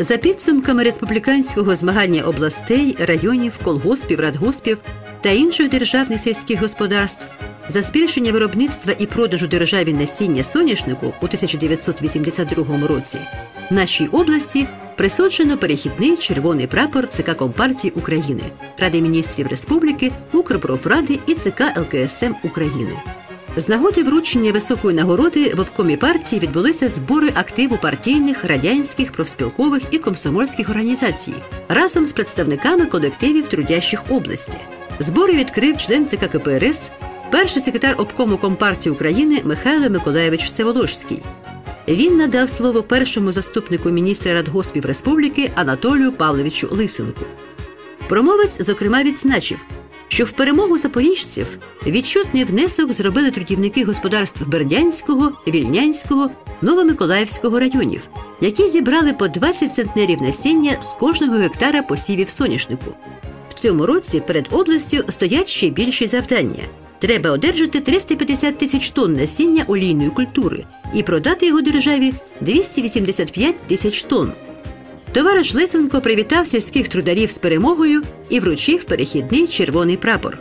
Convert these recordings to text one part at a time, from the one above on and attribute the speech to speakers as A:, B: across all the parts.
A: За підсумками республіканського змагання областей, районів, колгоспів, радгоспів та інших державних сільських господарств за збільшення виробництва і продажу державі насіння соняшнику у 1982 році нашій області присуджено перехідний червоний прапор ЦК Компартії України, Ради міністрів Республіки, Укрпрофради і ЦК ЛКСМ України. З нагоди вручення високої нагороди в обкомі партії відбулися збори активу партійних, радянських, профспілкових і комсомольських організацій разом з представниками колективів трудящих області. Збори відкрив член ЦК КПРС, перший секретар обкому Компартії України Михайло Миколаєвич Всеволожський. Він надав слово першому заступнику міністра радгоспів республіки Анатолію Павловичу Лисенку. Промовець, зокрема, відзначив, що в перемогу запоріжців відчутний внесок зробили трудівники господарств Бердянського, Вільнянського, Новомиколаївського районів, які зібрали по 20 центнерів насіння з кожного гектара посівів соняшнику. В цьому році перед областю стоять ще більші завдання. Треба одержати 350 тисяч тонн насіння олійної культури і продати його державі 285 тисяч тонн. Товариш Лисенко привітав сільських трударів з перемогою і вручив перехідний червоний прапор.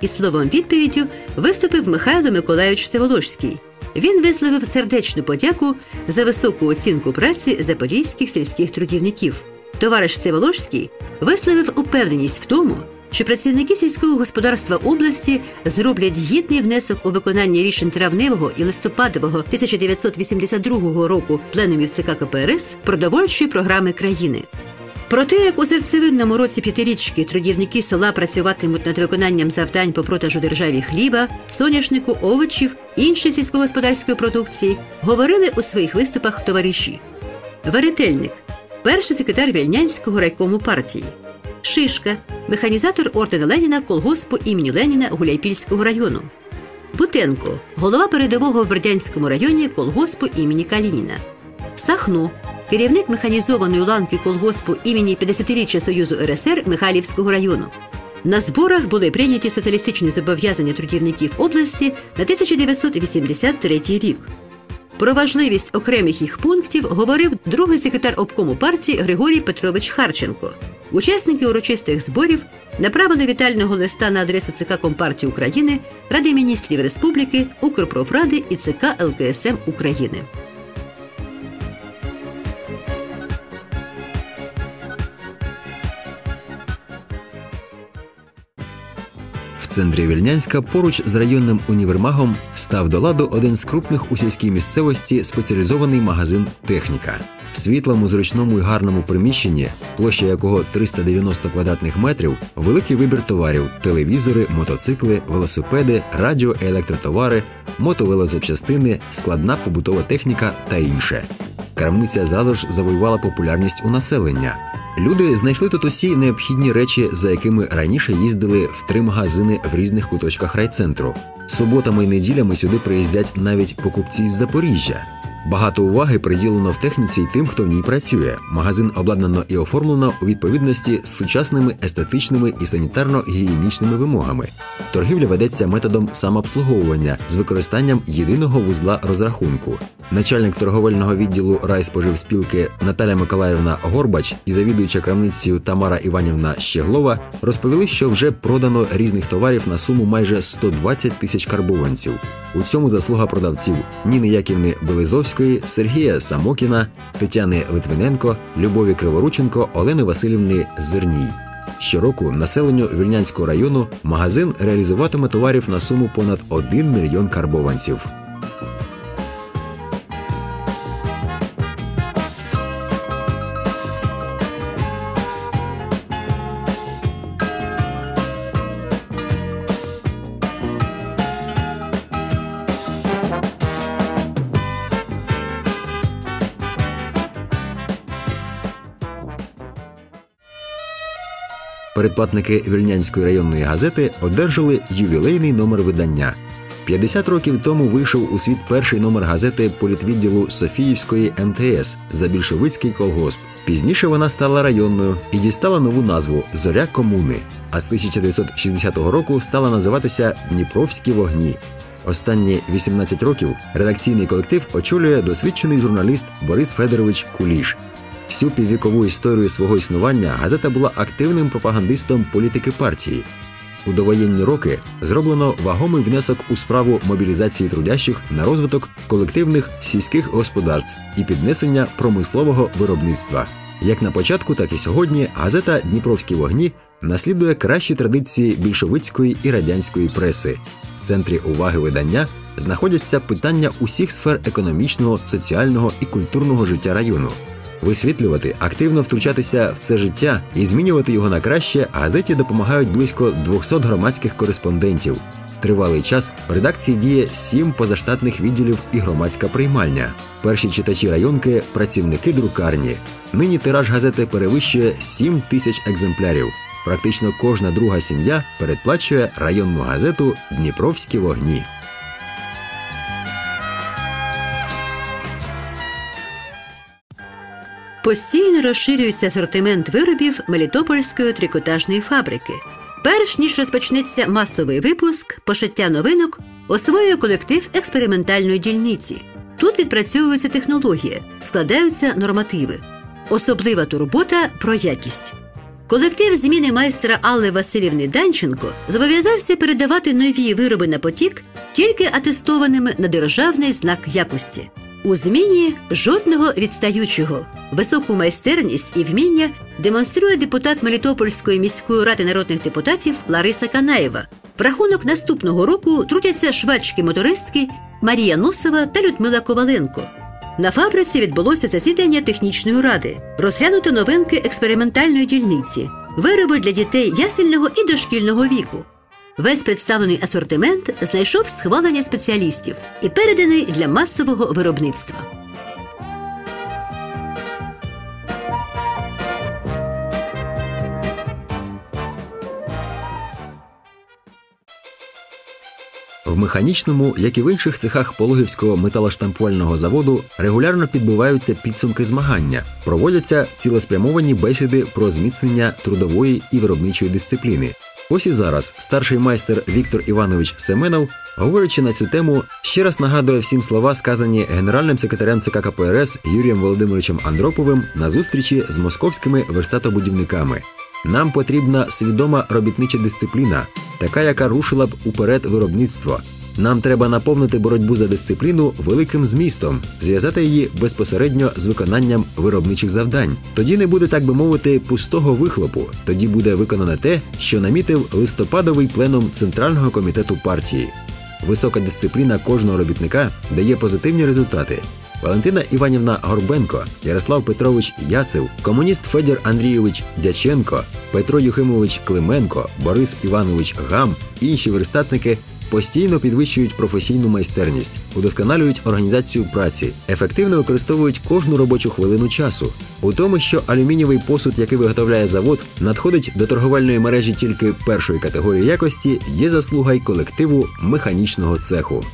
A: І словом відповіддю виступив Михайло Миколайович Всеволожський. Він висловив сердечну подяку за високу оцінку праці запорізьких сільських трудівників. Товариш Всеволожський висловив упевненість в тому, що працівники сільського господарства області зроблять гідний внесок у виконання рішень травневого і листопадового 1982 року пленумів ЦК КПРС продовольчої програми країни. Про те, як у серцевинному році п'ятирічки трудівники села працюватимуть над виконанням завдань по продажу державі хліба, соняшнику, овочів, іншої сільськогосподарської продукції, говорили у своїх виступах товариші. Веретельник, перший секретар Вільнянського райкому партії. Шишка, механізатор ордена Леніна колгоспу імені Леніна Гуляйпільського району. Бутенко, голова передового в Бердянському районі колгоспу імені Калініна. Сахно, керівник механізованої ланки колгоспу імені 50-річчя Союзу РСР Михайлівського району. На зборах були прийняті соціалістичні зобов'язання трудівників області на 1983 рік. Про важливість окремих їх пунктів говорив другий секретар обкому партії Григорій Петрович Харченко. Учасники урочистих зборів направили вітального листа на адресу ЦК Компартії України, Ради міністрів Республіки, Укрпрофради і ЦК ЛКСМ України.
B: Центрі Вільнянська поруч з районним універмагом став до ладу один з крупних у сільській місцевості спеціалізований магазин Техніка. В світлому, зручному і гарному приміщенні, площа якого 390 квадратних метрів, великий вибір товарів: телевізори, мотоцикли, велосипеди, радіо, електротовари, мотовелозапчастини, складна побутова техніка та інше. Крамниця зразу ж завоювала популярність у населення. Люди знайшли тут усі необхідні речі, за якими раніше їздили в три магазини в різних куточках райцентру. Суботами і неділями сюди приїздять навіть покупці з Запоріжжя. Багато уваги приділено в техніці й тим, хто в ній працює. Магазин обладнано і оформлено у відповідності з сучасними естетичними і санітарно-гігієнічними вимогами. Торгівля ведеться методом самообслуговування з використанням єдиного вузла розрахунку. Начальник торговельного відділу райспоживспілки Наталя Миколаївна Горбач і завідуюча крамницею Тамара Іванівна Щеглова розповіли, що вже продано різних товарів на суму майже 120 тисяч карбованців. У цьому заслуга продавців Ніни Яківни Белизовської, Сергія Самокіна, Тетяни Литвиненко, Любові Криворученко, Олени Васильівни Зерній. Щороку населенню Вільнянського району магазин реалізуватиме товарів на суму понад 1 мільйон карбованців. Передплатники Вільнянської районної газети одержали ювілейний номер видання. 50 років тому вийшов у світ перший номер газети політвідділу Софіївської МТС за більшовицький колгосп. Пізніше вона стала районною і дістала нову назву Зоря комуни. А з 1960 року стала називатися Дніпровські вогні. Останні 18 років редакційний колектив очолює досвідчений журналіст Борис Федорович Куліш. Всю піввікову історію свого існування газета була активним пропагандистом політики партії. У довоєнні роки зроблено вагомий внесок у справу мобілізації трудящих на розвиток колективних сільських господарств і піднесення промислового виробництва. Як на початку, так і сьогодні газета Дніпровські вогні наслідує кращі традиції більшовицької і радянської преси. В центрі уваги видання знаходяться питання усіх сфер економічного, соціального і культурного життя району. Висвітлювати, активно втручатися в це життя і змінювати його на краще газеті допомагають близько 200 громадських кореспондентів. Тривалий час в редакції діє сім позаштатних відділів і громадська приймальня. Перші читачі районки працівники друкарні. Нині тираж газети перевищує 7 тисяч екземплярів. Практично кожна друга сім'я передплачує районну газету Дніпровські вогні.
A: Постійно розширюється асортимент виробів Мелітопольської трикотажної фабрики. Перш ніж розпочнеться масовий випуск, пошиття новинок освоює колектив експериментальної дільниці. Тут відпрацьовується технологія, складаються нормативи. Особлива турбота про якість. Колектив зміни майстра Алли Васильівни Данченко зобов'язався передавати нові вироби на потік тільки атестованими на державний знак якості. У зміні жодного відстаючого. Високу майстерність і вміння демонструє депутат Мелітопольської міської ради народних депутатів Лариса Канаєва. В рахунок наступного року трудяться швачки-мотористки Марія Носова та Людмила Коваленко. На фабриці відбулося засідання технічної ради, розглянути новинки експериментальної дільниці, вироби для дітей ясельного і дошкільного віку. Весь представлений асортимент знайшов схвалення спеціалістів і переданий для масового виробництва.
B: В механічному, як і в інших цехах Пологівського металоштампувального заводу, регулярно підбиваються підсумки змагання, проводяться цілеспрямовані бесіди про зміцнення трудової і виробничої дисципліни. Ось і зараз старший майстер Віктор Іванович Семенов, говорячи на цю тему, ще раз нагадує всім слова, сказані генеральним секретарем ЦК КПРС Юрієм Володимировичем Андроповим на зустрічі з московськими верстатобудівниками. Нам потрібна свідома робітнича дисципліна, така, яка рушила б уперед виробництво. Нам треба наповнити боротьбу за дисципліну великим змістом, зв'язати її безпосередньо з виконанням виробничих завдань. Тоді не буде, так би мовити, пустого вихлопу. Тоді буде виконане те, що намітив листопадовий пленум Центрального комітету партії. Висока дисципліна кожного робітника дає позитивні результати. Валентина Іванівна Горбенко, Ярослав Петрович Яцев, комуніст Федір Андрійович Дяченко, Петро Юхимович Клименко, Борис Іванович Гам, інші верстатники постійно підвищують професійну майстерність, удосконалюють організацію праці, ефективно використовують кожну робочу хвилину часу. У тому, що алюмінієвий посуд, який виготовляє завод, надходить до торговельної мережі тільки першої категорії якості, є заслуга й колективу механічного цеху.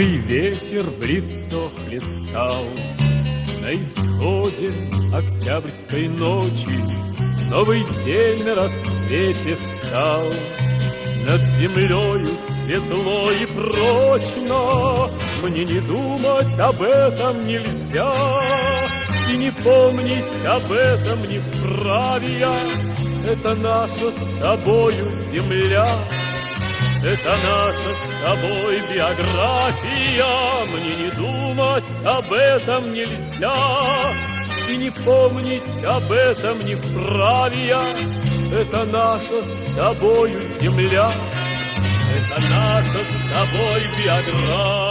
C: Мокрый ветер в лицо хлестал. На исходе октябрьской ночи Новый день на рассвете встал. Над землею светло и прочно Мне не думать об этом нельзя. И не помнить об этом не вправе я Это наша с тобою земля это наша с тобой биография, Мне не думать об этом нельзя, И не помнить об этом не вправе я. Это наша с тобою земля, Это наша с тобой биография.